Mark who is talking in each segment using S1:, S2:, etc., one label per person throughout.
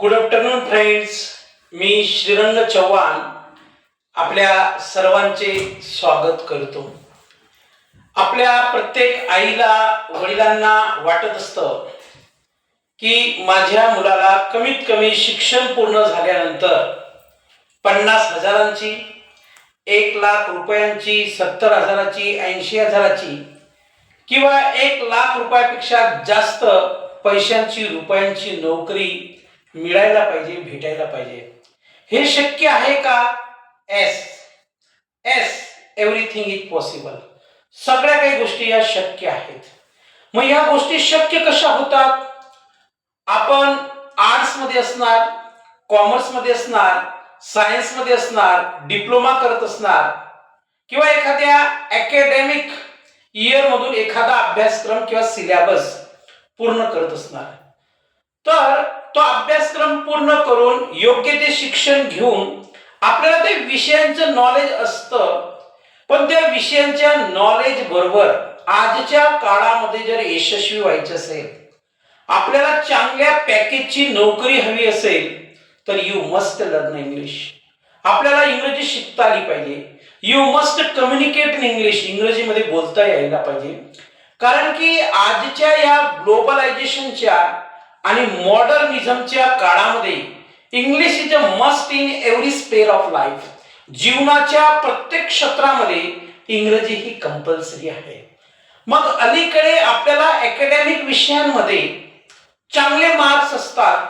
S1: Good afternoon friends मी श्रीरंग चव्हाण आपल्या सर्वांचे स्वागत करतो. आपल्या प्रत्येक आईला वडिलांना वाटत असतं की माझ्या मुलाला कमीत कमी शिक्षण पूर्ण झाल्यानंतर पन्नास हजारांची एक लाख रुपयांची सत्तर हजाराची ऐंशी हजाराची किंवा एक लाख रुपयापेक्षा जास्त पैशांची रुपयांची नोकरी मिळायला पाहिजे भेटायला पाहिजे. हे शक्य आहे का? Yes yes everything is possible सगळ्या काही गोष्टी या शक्य आहेत. मग या गोष्टी शक्य कशा होतात? आपण आर्ट्समध्ये असणार कॉमर्समध्ये असणार सायन्समध्ये असणार डिप्लोमा करत असणार किंवा एखाद्या अकॅडमिक इयरमधून एखादा अभ्यासक्रम किंवा सिलेबस पूर्ण करत असणार. तर तो अभ्यासक्रम पूर्ण करून योग्य ते शिक्षण घेऊन आपल्याला ते विषयांचं नॉलेज असतं. पण त्या विषयांच्या नॉलेज बरोबर आजच्या काळामध्ये जर यशस्वी व्हायचं असेल आपल्याला चांगल्या पॅकेजची नोकरी हवी असेल तर यू मस्ट लर्न इंग्लिश आपल्याला इंग्रजी शिकता आली पाहिजे. You must communicate in English इंग्रजीमध्ये बोलता यायला पाहिजे. कारण की आजच्या या ग्लोबलायझेशनच्या आणि मॉडर्निझमच्या काळामध्ये English is a must in every sphere of life. जीवनाच्या प्रत्येक क्षेत्रामध्ये इंग्रजी ही कंपल्सरी आहे. मग अलीकडे आपल्याला अकॅडमिक विषयांमध्ये चांगले मार्क्स असतात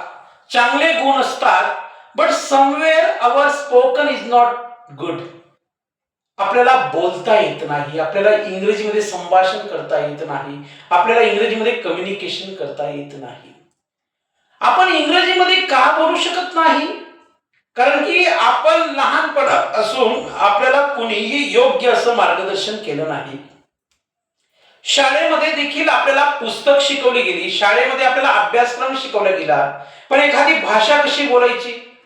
S1: चांगले गुण असतात but somewhere our spoken is not good आपल्याला बोलता येत नाही आपल्याला इंग्रजीमध्ये संभाषण करता येत नाही आपल्याला इंग्रजीमध्ये कम्युनिकेशन करता येत नाही. आपण इंग्रजीमध्ये का बोलू शकत नाही? कारण की आपण लहानपणा असून आपल्याला कुणीही योग्य असं मार्गदर्शन केलं नाही. शाळेमध्ये देखील आपल्याला पुस्तक शिकवली गेली. शाळेमध्ये आपल्याला अभ्यासक्रम शिकवला गेला. पण एखादी भाषा कशी बोलायची?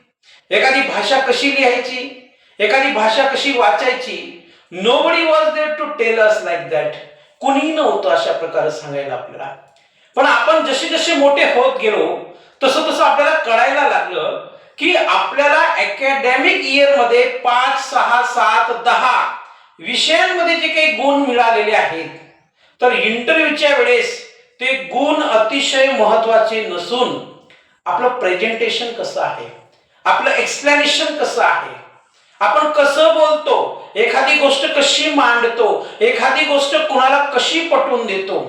S1: एखादी भाषा कशी लिहायची? एखादी भाषा कशी वाचायची? Nobody was there to tell us like that कुणीही नव्हतं अशा प्रकारे सांगायला आपल्याला. पण आपण जसे जसे मोठे होत गेलो तसं तसं आपल्याला कळायला लागलं की आपल्याला अकॅडमिक इयरमध्ये पाच सहा सात दहा विषयांमध्ये जे काही गुण मिळालेले आहेत तर इंटरव्ह्यूच्या वेळेस ते गुण अतिशय महत्त्वाचे नसून आपलं प्रेझेंटेशन कसं आहे आपलं एक्सप्लॅनेशन कसं आहे आपण कसं बोलतो एखादी गोष्ट कशी मांडतो एखादी गोष्ट कुणाला कशी पटवून देतो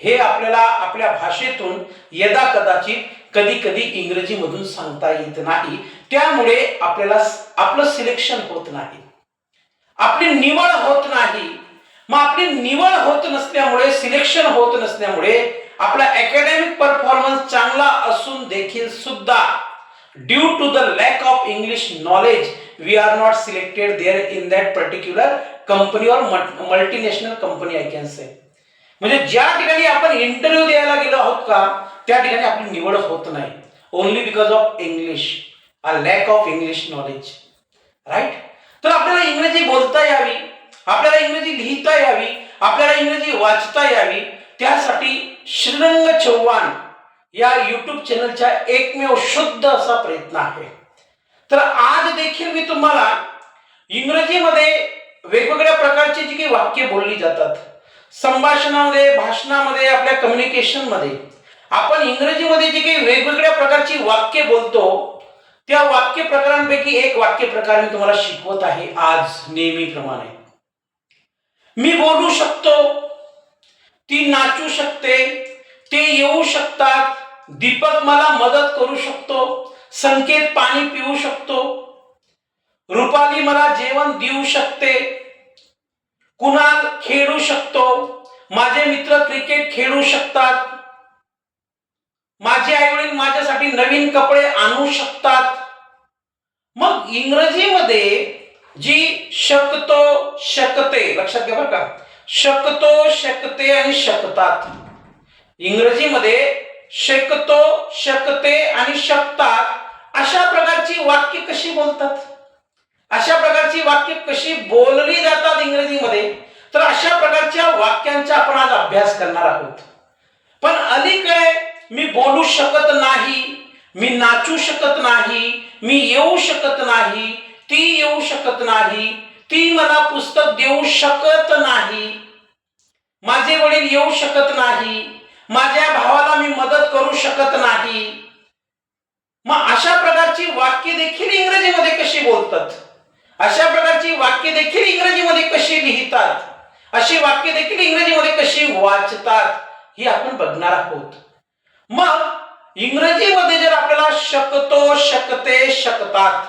S1: हे आपल्याला आपल्या भाषेतून यदा कदाचित कधी कधी इंग्रजीमधून सांगता येत नाही. त्यामुळे आपल्याला आपलं सिलेक्शन होत नाही. आपली निवड होत नाही. मग आपली निवड होत नसल्यामुळे सिलेक्शन होत नसल्यामुळे आपला अकॅडमिक परफॉर्मन्स चांगला असून देखील सुद्धा due to the lack of English knowledge we are not selected there in that particular company और multinational company I can say म्हणजे ज्या ठिकाणी आपण इंटरव्ह्यू द्यायला गेलो आहोत का त्या ठिकाणी आपली निवड होत नाही. Only because of English a lack of English knowledge right तर आपल्याला इंग्रजी बोलता यावी आपल्याला इंग्रजी लिहिता यावी आपल्याला इंग्रजी वाचता यावी त्यासाठी श्रीरंग चव्हाण या यूट्यूब चॅनलच्या एकमेव शुद्ध असा प्रयत्न आहे. तर आज देखील मी तुम्हाला इंग्रजीमध्ये वेगवेगळ्या प्रकारची जी काही वाक्य बोलली जातात संभाषणामध्ये भाषणामध्ये आपल्या कम्युनिकेशनमध्ये आपण इंग्रजीमध्ये जी काही वेगवेगळ्या प्रकारची वाक्य बोलतो त्या वाक्य प्रकारांपैकी एक वाक्य प्रकार मी तुम्हाला शिकवत आहे आज नेहमीप्रमाणे. मी बोलू शकतो ती नाचू शकते ते येऊ शकतात दीपक मला मदत करू शकतो संकेत पाणी पिऊ शकतो रुपाली मला जेवण देऊ शकते कुणाल खेळू शकतो माझे मित्र क्रिकेट खेळू शकतात माझे आई वडील माझ्यासाठी नवीन कपडे आणू शकतात. मग इंग्रजीमध्ये जी शकतो शकते लक्षात घ्या बरं का. शकतो शकते आणि शकतात. इंग्रजीमध्ये शकतो शकते आणि शकतात अशा प्रकारची वाक्य कशी बोलतात? अशा प्रकारची वाक्य कशी बोलली जातात इंग्रजीमध्ये? तर अशा प्रकारच्या वाक्यांचा आपण आज अभ्यास करणार आहोत. पण अलीकडे मी बोलू शकत नाही मी नाचू शकत नाही मी येऊ शकत नाही ती येऊ शकत नाही ती मला पुस्तक देऊ शकत नाही. माझे वडील येऊ शकत नाही माझ्या भावाला मी मदत करू शकत नाही. मग अशा प्रकारची वाक्य देखील इंग्रजीमध्ये कशी बोलतात? अशा प्रकारची वाक्य देखील इंग्रजीमध्ये कशी लिहितात? अशी वाक्य देखील इंग्रजीमध्ये कशी वाचतात? ही आपण बघणार आहोत. मग इंग्रजीमध्ये जर आपल्याला शकतो शकते शकतात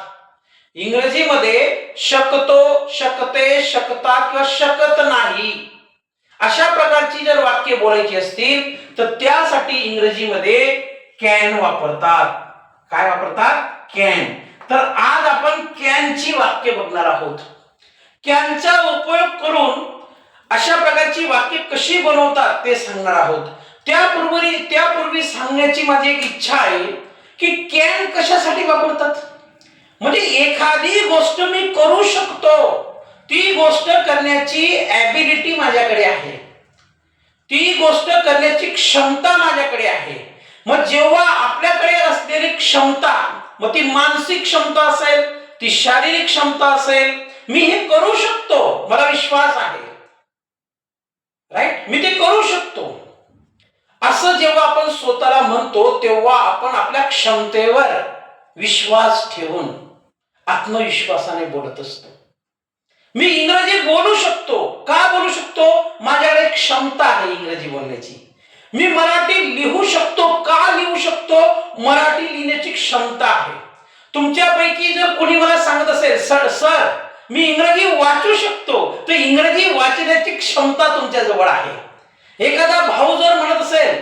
S1: इंग्रजीमध्ये शकतो शकते शकतात किंवा शकत नाही अशा प्रकारची जर वाक्य बोलायची असतील तर त्यासाठी इंग्रजीमध्ये कॅन वापरतात. काय वापरतात? कॅन तर आज आपण कॅनची वाक्य बघणार आहोत. कॅनचा उपयोग करून अशा प्रकारची वाक्य कशी बनवतात ते सांगणार आहोत. त्यापूर्वी त्यापूर्वी सांगण्याची माझी एक इच्छा आहे की कॅन कशासाठी वापरतात? म्हणजे एखादी गोष्ट मी करू शकतो. ती गोष्ट करण्याची ॲबिलिटी माझ्याकडे आहे. ती गोष्ट करण्याची क्षमता माझ्याकडे आहे. मग जेव्हा आपल्याकडे असलेली क्षमता मग ती मानसिक क्षमता असेल ती शारीरिक क्षमता असेल मी हे करू शकतो. मला विश्वास आहे. राईट मी ते करू शकतो. असं जेव्हा आपण स्वतःला म्हणतो तेव्हा आपण आपल्या क्षमतेवर विश्वास ठेवून आत्मविश्वासाने बोलत असतो. मी इंग्रजी बोलू शकतो. का बोलू शकतो? माझ्याकडे क्षमता आहे इंग्रजी बोलण्याची. मी मराठी लिहू शकतो. का लिहू शकतो? मराठी लिहिण्याची क्षमता आहे. तुमच्यापैकी जर कोणी मला सांगत असेल सर सर मी इंग्रजी वाचू शकतो तर इंग्रजी वाचण्याची क्षमता तुमच्या जवळ आहे. एखादा भाऊ जर म्हणत असेल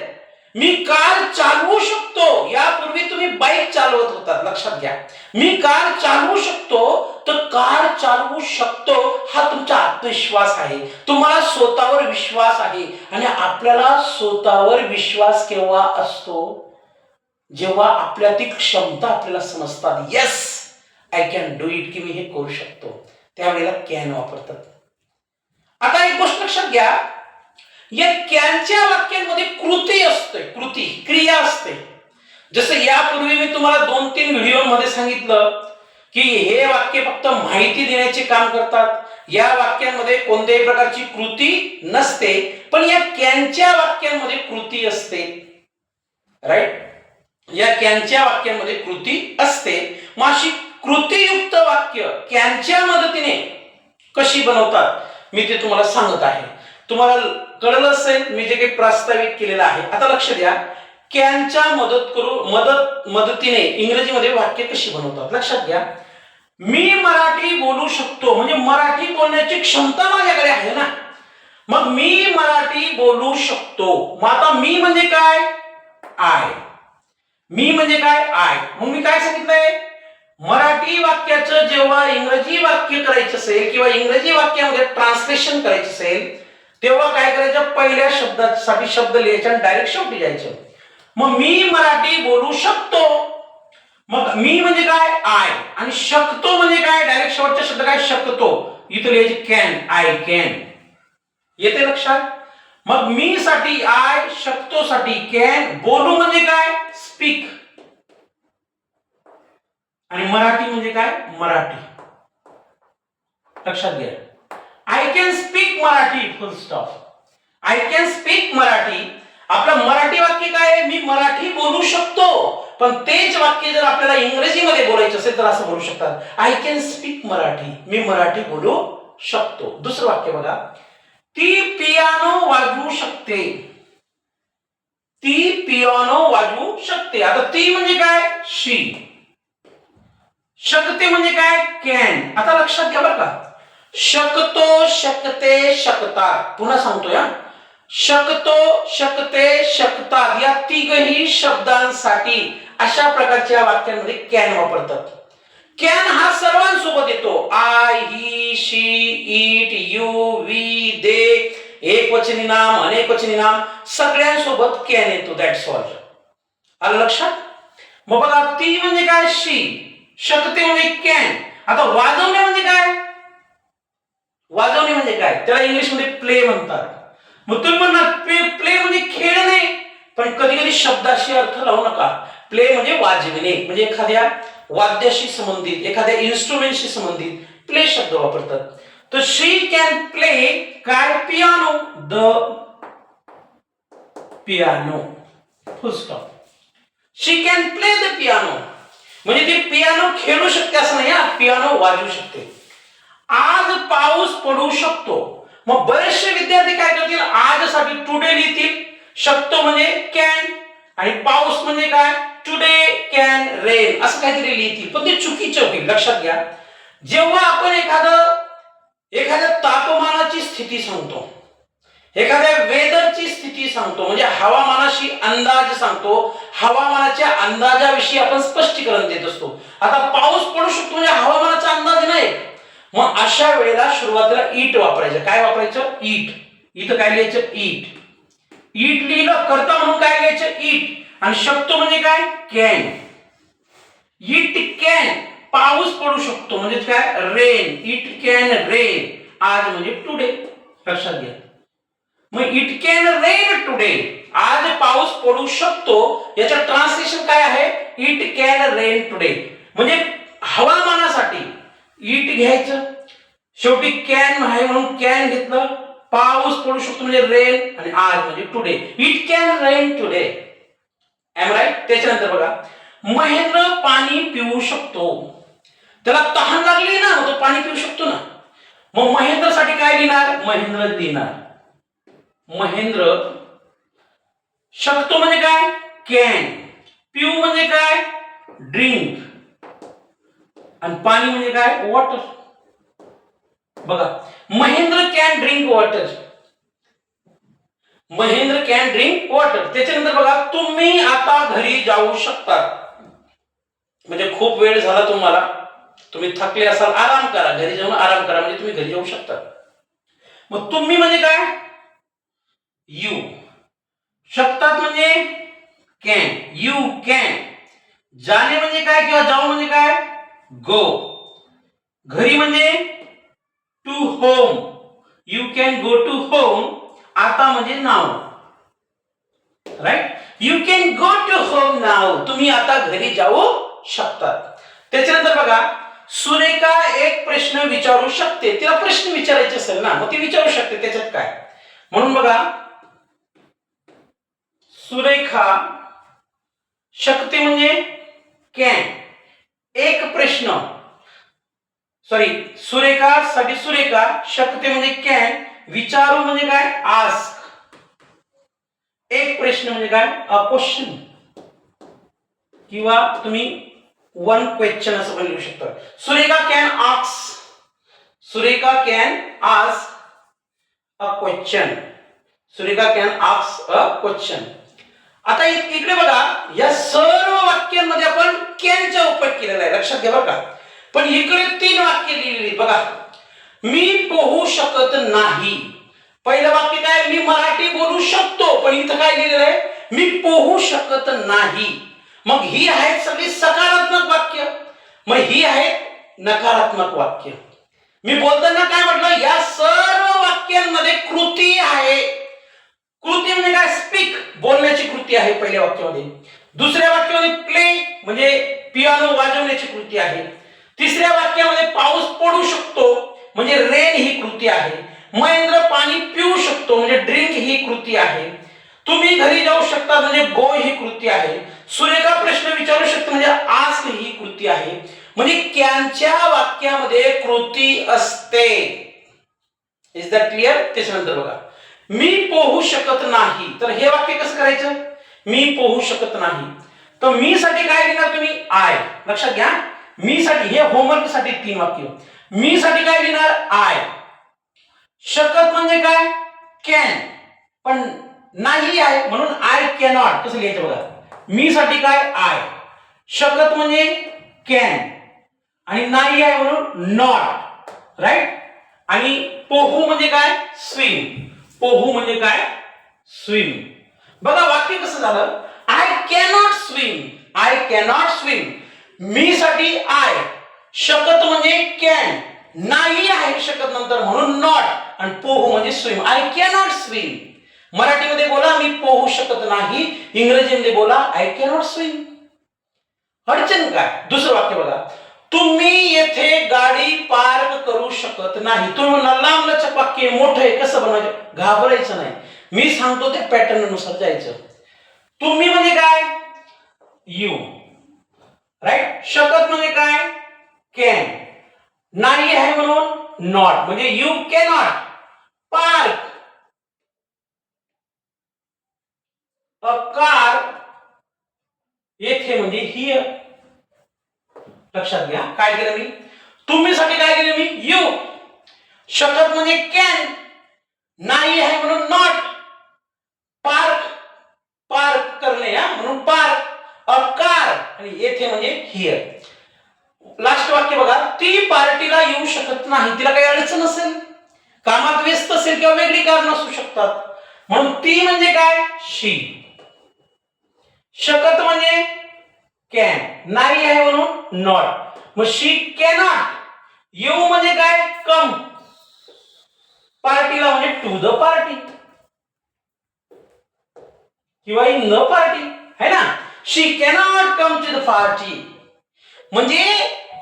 S1: मी कार चालवू शकतो. यापूर्वी तुम्ही बाईक चालवत होतात लक्षात घ्या. मी कार चालवू शकतो तर कार चालवू शकतो हा तुमचा आत्मविश्वास आहे. तुम्हाला स्वतःवर विश्वास आहे आणि आपल्याला स्वतःवर विश्वास केव्हा असतो? जेव्हा आपल्या ती क्षमता आपल्याला समजतात yes I can do it की मी हे करू शकतो. त्यावेळेला कॅन वापरतात. आता एक गोष्ट लक्षात घ्या. या त्यांच्या वाक्यांमध्ये कृती असते कृती क्रिया असते. जसं यापूर्वी मी तुम्हाला दोन तीन व्हिडिओमध्ये सांगितलं की हे वाक्य फक्त माहिती देण्याचे काम करतात. या वाक्यांमध्ये कोणत्याही प्रकारची कृती नसते पण या कॅनच्या वाक्यांमध्ये कृती असते. राईट या कॅनच्या वाक्यांमध्ये कृती असते. मग अशी कृतीयुक्त वाक्य कॅनच्या मदतीने कशी बनवतात मी ते तुम्हाला सांगत आहे. तुम्हाला कळलं असेल मी जे काही प्रास्ताविक केलेलं आहे. आता लक्ष द्या. कॅनच्या मदत करू मदत मदतीने इंग्रजीमध्ये वाक्य कशी बनवतात? लक्षात घ्या. मी मराठी बोलू शकतो म्हणजे मराठी बोलण्याची क्षमता माझ्याकडे आहे ना. मग मी मराठी बोलू शकतो. मग आता मी म्हणजे काय? आय. मी म्हणजे काय? आय. मग मी काय सांगितलंय? मराठी वाक्याचं जेव्हा इंग्रजी वाक्य करायचं असेल किंवा इंग्रजी वाक्यामध्ये ट्रान्सलेशन करायचं असेल तेव्हा काय करायचं? पहिल्या शब्दासाठी शब्द लिहायचे आणि डायरेक्ट शेवटी जायचं. मग मी मराठी बोलू शकतो. मग मी म्हणजे काय? आय आणि शकतो म्हणजे काय? डायरेक्ट शेवटचा शब्द काय? शकतो. इथं लिहायचे कॅन आय कॅन येते लक्षात? मग मी साठी आय शकतो साठी कॅन बोलू म्हणजे काय? स्पीक आणि मराठी म्हणजे काय? मराठी. लक्षात घ्या. I can speak Marathi full stop. I can speak Marathi. आपलं मराठी वाक्य काय आहे? मी मराठी बोलू शकतो. पण तेच वाक्य जर आपल्याला इंग्रजीमध्ये बोलायचं असेल तर असं बोलू शकतात. I can speak Marathi. मी मराठी बोलू शकतो. दुसरं वाक्य बघा. ती पियानो वाजवू शकते. ती पियानो वाजवू शकते. आता ती म्हणजे काय? शी. शकते म्हणजे काय? कॅन. आता लक्षात घ्या बरं का. शकतो शकते शकतात पुन्हा सांगतो या शकतो शकते शकतात या तिघही शब्दांसाठी अशा प्रकारच्या वाक्यांमध्ये कॅन वापरतात. कॅन हा सर्वांसोबत येतो. I he she it you we they एक वचनी नाम अनेक वचनी नाम सगळ्यांसोबत कॅन येतो दॅट्स ऑल आलं लक्षात? मग बघा ती म्हणजे काय शी शकते म्हणजे कॅन आता वाजवणे म्हणजे काय? वाजवणे म्हणजे काय? त्याला इंग्लिशमध्ये प्ले म्हणतात. मग तुम्ही म्हणणार प्ले प्ले म्हणजे खेळणे. पण कधी कधी शब्दाशी अर्थ लावू नका. प्ले म्हणजे वाजविणे. म्हणजे एखाद्या वाद्याशी संबंधित एखाद्या इन्स्ट्रुमेंटशी संबंधित प्ले शब्द वापरतात. तर शी कॅन प्ले काय? Piano the piano full stop she can play the piano म्हणजे ती पियानो खेळू शकते असं नाही हा पियानो वाजवू शकते. आज पाऊस पडू शकतो. मग बरेचसे विद्यार्थी काय करतील? आजसाठी टुडे लिहितील. शकतो म्हणजे कॅन आणि पाऊस म्हणजे काय? टुडे कॅन रेन असं काहीतरी लिहितील. पण ते चुकीचं होईल लक्षात घ्या. जेव्हा आपण एखादं एखाद्या तापमानाची स्थिती सांगतो एखाद्या वेदरची स्थिती सांगतो म्हणजे हवामानाशी अंदाज सांगतो हवामानाच्या अंदाजाविषयी आपण स्पष्टीकरण देत असतो. आता पाऊस पडू शकतो म्हणजे हवामानाचा अंदाज नाही. मग अशा वेळेला सुरुवातीला ईट वापरायचं. काय वापरायचं? ईट. इथं काय लिहायचं? ईट. ईट लिहिलं करता म्हणून काय लिहायचं? ईट. आणि शकतो म्हणजे काय? कॅन. It can. पाऊस पडू शकतो. म्हणजे काय? रेन. It can rain. आज म्हणजे टुडे. लक्षात घ्या. मग इट कॅन रेन टुडे. आज पाऊस पडू शकतो. याचं ट्रान्सलेशन काय आहे? It can rain today. म्हणजे हवामानासाठी. इट घ्यायचं. शेवटी कॅन आहे म्हणून कॅन घेतलं. पाऊस पडू शकतो म्हणजे रेन आणि आज म्हणजे today it can rain today um right त्याच्यानंतर बघा. महेंद्र पाणी पिऊ शकतो. त्याला तहान लागली ना तो पाणी पिऊ शकतो ना. मग महेंद्रसाठी काय लिहिणार? महेंद्र लिहिणार. महेंद्र शकतो म्हणजे काय? कॅन पिऊ म्हणजे काय? ड्रिंक आणि पाणी म्हणजे काय? वॉटर बघा Mahendra can drink water Mahendra can drink water त्याच्यानंतर बघा तुम्ही आता घरी जाऊ शकता. म्हणजे खूप वेळ झाला तुम्हाला. तुम्ही थकले असाल आराम करा. घरी जाऊन आराम करा. म्हणजे तुम्ही घरी जाऊ शकता. मग तुम्ही म्हणजे काय? यू शकतात म्हणजे कॅन यू कॅन जाणे म्हणजे काय किंवा जाऊ म्हणजे काय? गो घरी म्हणजे to home you can go to home आता म्हणजे now right you can go to home now तुम्ही आता घरी जाऊ शकतात. त्याच्यानंतर बघा सुरेखा एक प्रश्न विचारू शकते. तिला प्रश्न विचारायचे असेल ना मग ती विचारू शकते त्याच्यात काय. म्हणून बघा सुरेखा शकते म्हणजे कॅन एक प्रश्न. सॉरी सुरेखा साठी सुरेखा शकते म्हणजे कॅन विचारू म्हणजे काय? आस्क एक प्रश्न म्हणजे काय? अ क्वेश्चन किंवा तुम्ही वन क्वेश्चन असं पण लिहू शकता. Surekha can आक्स Surekha can ask a question Surekha can आक्स a question आता इकडे बघा या सर्व वाक्यांमध्ये आपण केलेला आहे. लक्षात घ्या बरं का. पण इकडे तीन वाक्य लिहिलेली बघा. मी पोहू शकत नाही. पहिलं वाक्य काय? मी मराठी बोलू शकतो पण इथं काय लिहिलेलं आहे? मी पोहू शकत नाही. मग ही आहेत सगळी सकारात्मक वाक्य. मग ही आहेत नकारात्मक वाक्य. मी बोलताना काय म्हटलं? या सर्व वाक्यांमध्ये कृती आहे. कृती म्हणजे काय? स्पीक. बोलण्याची कृती आहे पहिल्या वाक्यामध्ये. दुसऱ्या वाक्यामध्ये प्ले म्हणजे पियानो वाजवण्याची कृती आहे. तिसऱ्या वाक्यामध्ये पाऊस पडू शकतो म्हणजे रेन ही कृती आहे. महेंद्र पाणी पिऊ शकतो म्हणजे ड्रिंक ही कृती आहे. तुम्ही घरी जाऊ शकता म्हणजे गो ही कृती आहे. सुरेखा प्रश्न विचारू शकता म्हणजे आस्क ही कृती आहे. म्हणजे कॅनच्या वाक्यामध्ये कृती असते. इज दॅट क्लिअर त्याच्यानंतर बघा. मी पोहू शकत नाही. तर हे वाक्य कसं करायचं? मी पोहू शकत नाही. तर मी साठी काय लिहिणार तुम्ही? आय लक्षात घ्या. मी साठी हे होमवर्कसाठी तीन वाक्य. मी साठी काय लिहिणार आय शकत म्हणजे काय? कॅन पण नाही आहे म्हणून आय कॅनॉट कसं लिहायचं बघा? मी साठी काय? आय शकत म्हणजे कॅन आणि नाही आहे म्हणून नॉट राईट आणि पोहू म्हणजे काय? स्विम पोहू म्हणजे काय? स्विम बघा वाक्य कसं झालं? Cannot swim I cannot swim मी साठी आय शकत म्हणजे कॅन नाही आहे शकत नंतर म्हणून नॉट आणि पोहू म्हणजे स्विम आय कॅनॉट स्विम मराठीमध्ये बोला मी पोहू शकत नाही. इंग्रजीमध्ये बोला आय कॅनॉट स्विम अडचण काय? दुसरं वाक्य बघा. तुम्ही येथे गाडी पार्क करू शकत नाही. तुम्ही म्हणा लांब लचक वाक्य मोठं आहे कसं बनवायचं? घाबरायचं नाही. मी सांगतो त्या पॅटर्ननुसार जायचं. तुम्ही म्हणजे काय? यू राईट शकत म्हणजे काय? कॅन नाही आहे म्हणून नॉट म्हणजे you cannot park a car येथे म्हणजे हिअर लक्षात घ्या. काय केलं मी? तुम्हीसाठी काय केलं मी? यू शकत म्हणजे कॅन नाही आहे म्हणून नॉट पार्क पार्क करणे हा म्हणून पार अकार आणि येथे म्हणजे हिअर. लास्ट वाक्य बघा ती पार्टीला येऊ शकत नाही तिला काही अडचण असेल कामात व्यस्त असेल किंवा वेगळी कारण असू शकतात. म्हणून ती म्हणजे काय? शी शकत म्हणजे कॅन नाही आहे म्हणून नॉट मग शी कॅनॉट येऊ म्हणजे काय? कम पार्टीला म्हणजे टू द पार्टी किंवा इन न पार्टी है ना? She cannot come to the party म्हणजे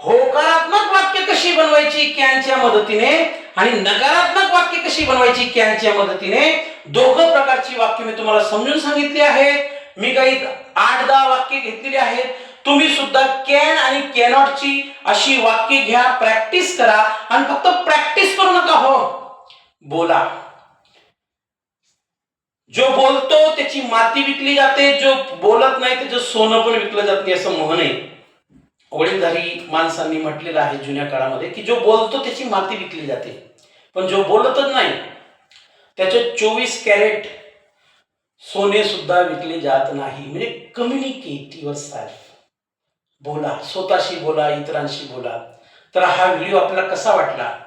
S1: होकारात्मक वाक्य कशी बनवायची कॅनच्या मदतीने आणि नकारात्मक वाक्य कशी बनवायची कॅनच्या मदतीने? दोघं प्रकारची वाक्य मी तुम्हाला समजून सांगितली आहेत. मी काही आठ दहा वाक्य घेतलेली आहेत. तुम्ही सुद्धा कॅन आणि कॅनॉटची अशी वाक्य घ्या प्रॅक्टिस करा आणि फक्त प्रॅक्टिस करू नका हो. बोला. जो बोलतो त्याची माती विकली जाते जो बोलत नाही त्याचं सोनं पण विकलं जात नाही असं म्हण आहे. वडीलधारी माणसांनी म्हटलेलं आहे जुन्या काळामध्ये की जो बोलतो त्याची माती विकली जाते. पण जो बोलतच नाही त्याचे चोवीस कॅरेट सोने सुद्धा विकले जात नाही. म्हणजे कम्युनिकेट युअर सेल्फ बोला स्वतःशी बोला इतरांशी बोला. तर हा व्हिडिओ आपल्याला कसा वाटला?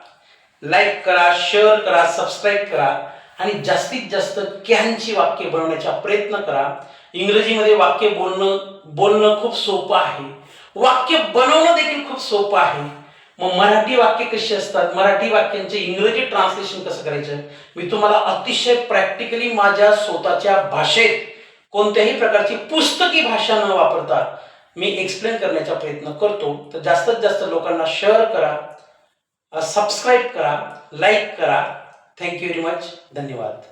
S1: लाईक करा शेअर करा सबस्क्राईब करा. आणि जास्तीत जास्त कॅनची वाक्य बनवण्याचा प्रयत्न करा. इंग्रजीमध्ये वाक्य बोलणं बोलणं खूप सोपं आहे. वाक्य बनवणं देखील खूप सोपं आहे. मग मराठी वाक्य कशी असतात? मराठी वाक्यांचे इंग्रजी ट्रान्सलेशन कसं करायचं? मी तुम्हाला अतिशय प्रॅक्टिकली माझ्या स्वतःच्या भाषेत कोणत्याही प्रकारची पुस्तकी भाषा न वापरता मी एक्सप्लेन करण्याचा प्रयत्न करतो. तर जास्तीत जास्त लोकांना शेअर करा सबस्क्राईब करा लाईक करा. थँक्यू व्हेरी मच धन्यवाद